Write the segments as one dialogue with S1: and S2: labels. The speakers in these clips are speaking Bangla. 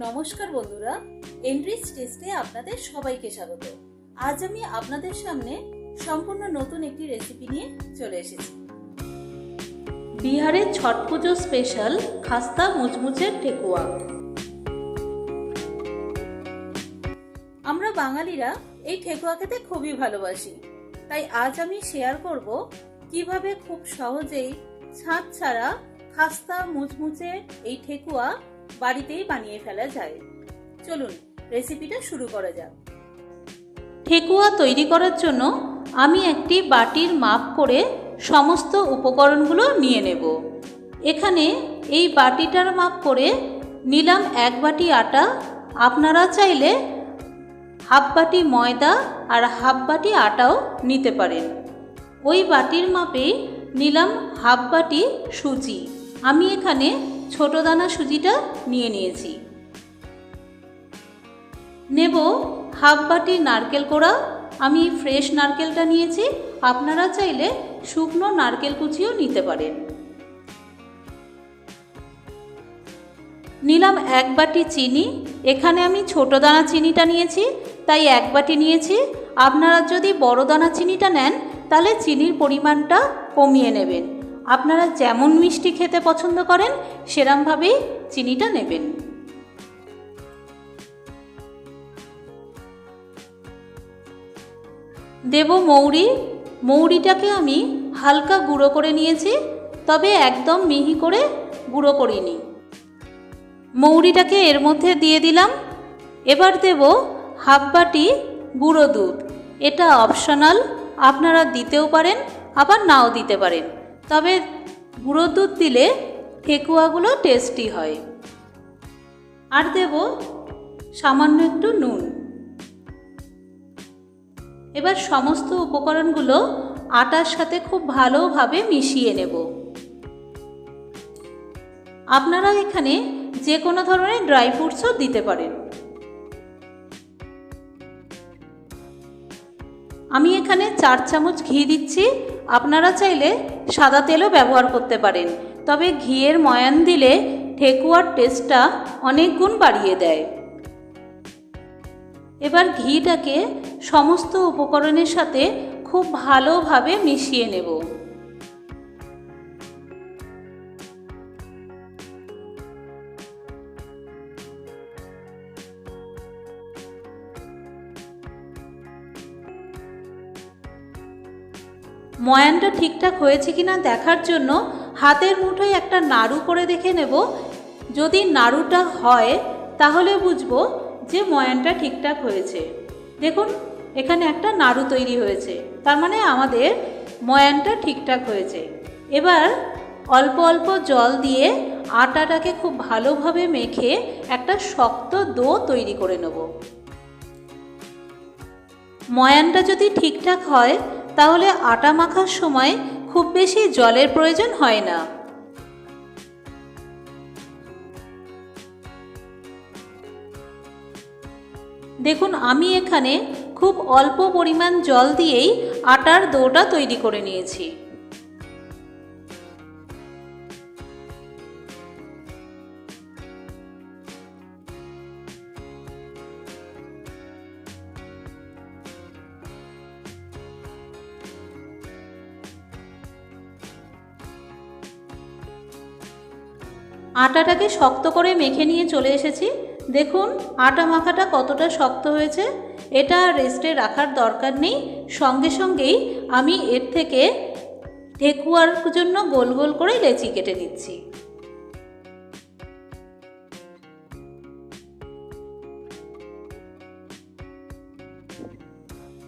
S1: নমস্কার বন্ধুরা এনরিচ টেস্টে আপনাদের সবাইকে স্বাগত। আজ আমি আপনাদের সামনে সম্পূর্ণ নতুন একটি রেসিপি নিয়ে চলে এসেছি। বিহারের ছট পুজো স্পেশাল খাস্তা মুচমুচের ঠেকুয়া। আমরা বাঙালিরা এই ঠেকুয়া খেতে খুবই ভালোবাসি। তাই আজ আমি শেয়ার করব কীভাবে খুব সহজেই ছাদ ছাড়া খাস্তা মুচমুচে এই ঠেকুয়া বাড়িতেই বানিয়ে ফেলা যায়। চলুন রেসিপিটা শুরু করা যাক। ঠেকুয়া তৈরি করার জন্য আমি একটি বাটির মাপ করে সমস্ত উপকরণগুলো নিয়ে নেব। এখানে এই বাটিটার মাপ করে নিলাম এক বাটি আটা। আপনারা চাইলে হাফ বাটি ময়দা আর হাফ বাটি আটাও নিতে পারেন। ওই বাটির মাপে নিলাম হাফ বাটি সুজি। আমি এখানে ছোট দানা সুজিটা নিয়ে নিয়েছি। নেব হাফ বাটি নারকেল কোড়া। আমি ফ্রেশ নারকেলটা নিয়েছি। আপনারা চাইলে শুকনো নারকেল কুচিও নিতে পারেন। নিলাম এক বাটি চিনি। এখানে আমি ছোট দানা চিনিটা নিয়েছি, তাই এক বাটি নিয়েছি। আপনারা যদি বড় দানা চিনিটা নেন, তাহলে চিনির পরিমাণটা কমিয়ে নেবেন। আপনারা যেমন মিষ্টি খেতে পছন্দ করেন, সেরমভাবেই চিনিটা নেবেন। দেব মৌরি। মৌরিটাকে আমি হালকা গুঁড়ো করে নিয়েছি, তবে একদম মিহি করে গুঁড়ো করিনি। মৌরিটাকে এর মধ্যে দিয়ে দিলাম। এবার দেব হাফ বাটি গুঁড়ো দুধ। এটা অপশনাল, আপনারা দিতেও পারেন, আবার নাও দিতে পারেন। তবে গুঁড়ো দুধ দিলে ঠেকুয়াগুলো টেস্টি হয়। আর দেব সামান্য একটু নুন। এবার সমস্ত উপকরণগুলো আটার সাথে খুব ভালোভাবে মিশিয়ে নেব। আপনারা এখানে যে কোনো ধরনের ড্রাই ফ্রুটসও দিতে পারেন। আমি এখানে চার চামচ ঘি দিচ্ছি। আপনারা চাইলে সাদা তেলও ব্যবহার করতে পারেন, তবে ঘিয়ের ময়ান দিলে ঠেকুয়ার টেস্টটা অনেক গুণ বাড়িয়ে দেয়। এবার ঘিটাকে সমস্ত উপকরণের সাথে খুব ভালোভাবে মিশিয়ে নেব। ময়ানটা ঠিকঠাক হয়েছে কিনা দেখার জন্য হাতের মুঠোয় একটা নাড়ু করে দেখে নেব। যদি নাড়ুটা হয়, তাহলে বুঝব যে ময়ানটা ঠিকঠাক হয়েছে। দেখুন, এখানে একটা নাড়ু তৈরি হয়েছে। তার মানে আমাদের ময়ানটা ঠিকঠাক হয়েছে। এবার অল্প অল্প জল দিয়ে আটাটাকে খুব ভালোভাবে মেখে একটা শক্ত দো তৈরি করে নেব। ময়ানটা যদি ঠিকঠাক হয় তাহলে আটা মাখার সময় খুব বেশি জলের প্রয়োজন হয় না। দেখুন, আমি এখানে খুব অল্প পরিমাণ জল দিয়েই আটার দোটা তৈরি করে নিয়েছি। আটাটাকে শক্ত করে মেখে নিয়ে চলে এসেছি। দেখুন, আটা মাখাটা কতটা শক্ত হয়েছে। এটা রেস্টে রাখার দরকার নেই। সঙ্গে সঙ্গেই আমি এর থেকে ঠেকুয়ার জন্য গোল গোল করে লেচি কেটে নিচ্ছি।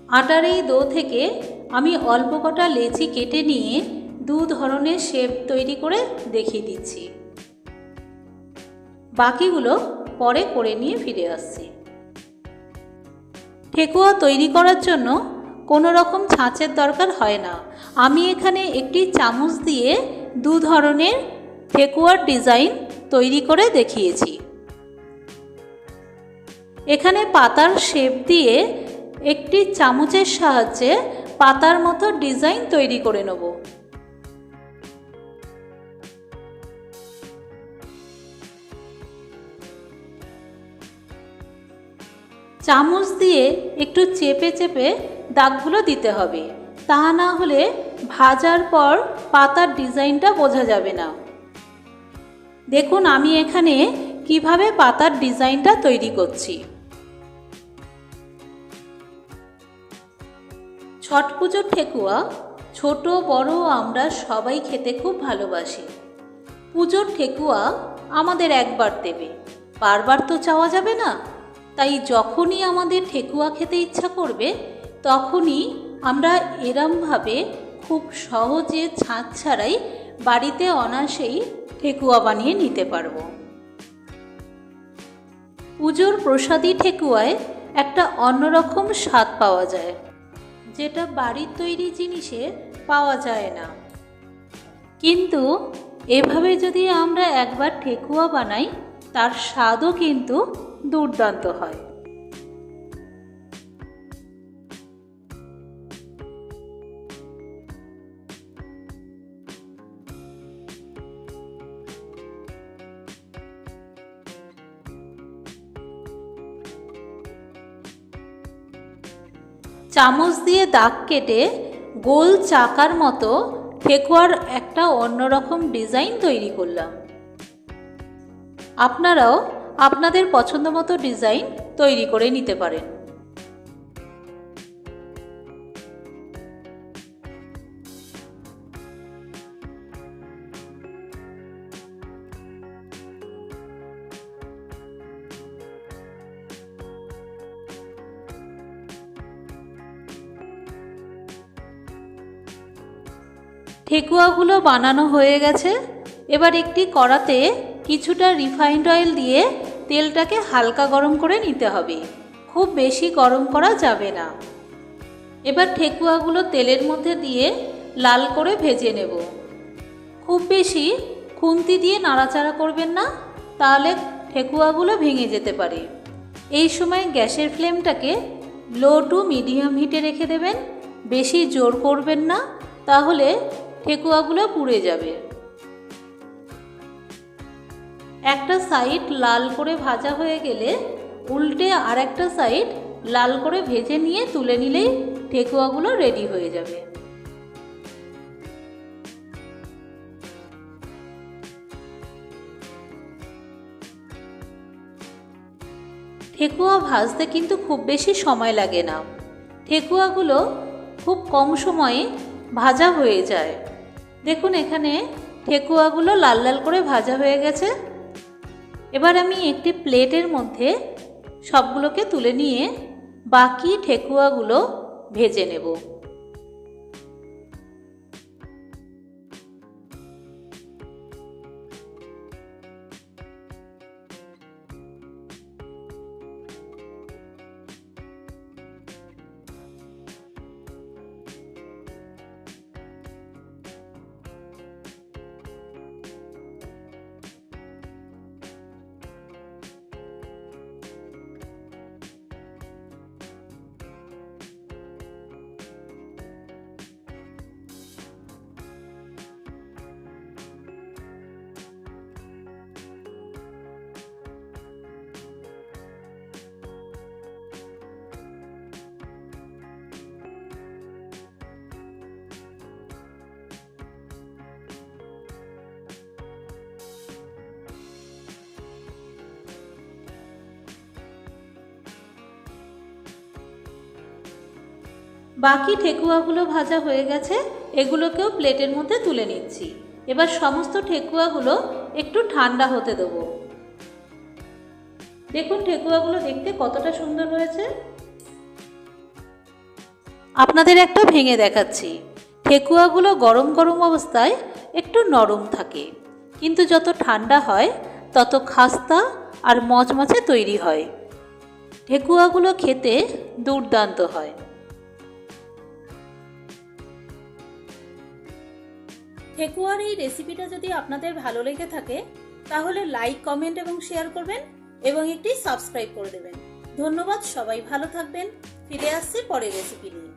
S1: আটার এই দো থেকে আমি অল্প কটা লেচি কেটে নিয়ে দু ধরনের শেপ তৈরি করে দেখিয়ে দিচ্ছি। বাকিগুলো পরে করে নিয়ে ফিরে আসছি। ঠেকুয়া তৈরি করার জন্য কোনো রকম ছাঁচের দরকার হয় না। আমি এখানে একটি চামচ দিয়ে দু ধরনের ঠেকুয়ার ডিজাইন তৈরি করে দেখিয়েছি। এখানে পাতার শেপ দিয়ে একটি চামচের সাহায্যে পাতার মতো ডিজাইন তৈরি করে নেব। চামচ দিয়ে একটু চেপে চেপে দাগগুলো দিতে হবে। তা না হলে ভাজার পর পাতার ডিজাইনটা বোঝা যাবে না। দেখুন আমি এখানে কীভাবে পাতার ডিজাইনটা তৈরি করছি। ছট পুজোর ঠেকুয়া, ছোট, বড় আমরা সবাই খেতে খুব ভালোবাসি। পুজোর ঠেকুয়া আমাদের একবার দেবে। বারবার তো চাওয়া যাবে না। তাই যখনই আমাদের ঠেকুয়া খেতে ইচ্ছা করবে, তখনই আমরা এরমভাবে খুব সহজে ছাঁচ ছাড়াই বাড়িতে অনায়াসেই ঠেকুয়া বানিয়ে নিতে পারব। পুজোর প্রসাদী ঠেকুয়ায় একটা অন্যরকম স্বাদ পাওয়া যায়, যেটা বাড়ির তৈরি জিনিসে পাওয়া যায় না। কিন্তু এভাবে যদি আমরা একবার ঠেকুয়া বানাই, তার স্বাদও কিন্তু দুর্দান্ত হয়। চামচ দিয়ে দাগ কেটে গোল চাকার মতো ঠেকুয়ার একটা অন্যরকম ডিজাইন তৈরি করলাম। আপনারাও আপনাদের পছন্দ মতো ডিজাইন তৈরি করে নিতে পারেন। ঠেকুয়াগুলো বানানো হয়ে গেছে। এবার একটি কড়াতে কিছুটা রিফাইন্ড অয়েল দিয়ে তেলটাকে হালকা গরম করে নিতে হবে। খুব বেশি গরম করা যাবে না। এবার ঠেকুয়াগুলো তেলের মধ্যে দিয়ে লাল করে ভেজে নেব। খুব বেশি খুন্তি দিয়ে নাড়াচাড়া করবেন না, তাহলে ঠেকুয়াগুলো ভেঙে যেতে পারে। এই সময় গ্যাসের ফ্লেমটাকে লো টু মিডিয়াম হিটে রেখে দেবেন। বেশি জোর করবেন না, তাহলে ঠেকুয়াগুলো পুড়ে যাবে। একটা সাইড লাল করে ভাজা হয়ে গেলে উল্টে আর একটা সাইড লাল করে ভেজে নিয়ে তুলে নিলেই ঠেকুয়াগুলো রেডি হয়ে যাবে। ঠেকুয়া ভাজতে কিন্তু খুব বেশি সময় লাগে না। ঠেকুয়াগুলো খুব কম সময়ে ভাজা হয়ে যায়। দেখুন এখানে ঠেকুয়াগুলো লাল লাল করে ভাজা হয়ে গেছে। এবার আমি একটি প্লেটের মধ্যে সবগুলোকে তুলে নিয়ে বাকি ঠেকুয়াগুলো ভেজে নেব। বাকি ঠেকুয়াগুলো ভাজা হয়ে গেছে, এগুলোকেও প্লেটের মধ্যে তুলে নিচ্ছি। এবার সমস্ত ঠেকুয়াগুলো একটু ঠান্ডা হতে দেবো। দেখুন ঠেকুয়াগুলো দেখতে কতটা সুন্দর হয়েছে। আপনাদের একটা ভেঙে দেখাচ্ছি। ঠেকুয়াগুলো গরম গরম অবস্থায় একটু নরম থাকে, কিন্তু যত ঠান্ডা হয়, তত খাস্তা আর মচমচে তৈরি হয়। ঠেকুয়াগুলো খেতে দুর্দান্ত হয়। ঠেকুয়ার এই রেসিপিটা যদি আপনাদের ভালো লেগে থাকে, তাহলে লাইক কমেন্ট এবং শেয়ার করবেন এবং একটি সাবস্ক্রাইব করে দেবেন। ধন্যবাদ, সবাই ভালো থাকবেন। ফিরে আসছি পরের রেসিপি নিয়ে।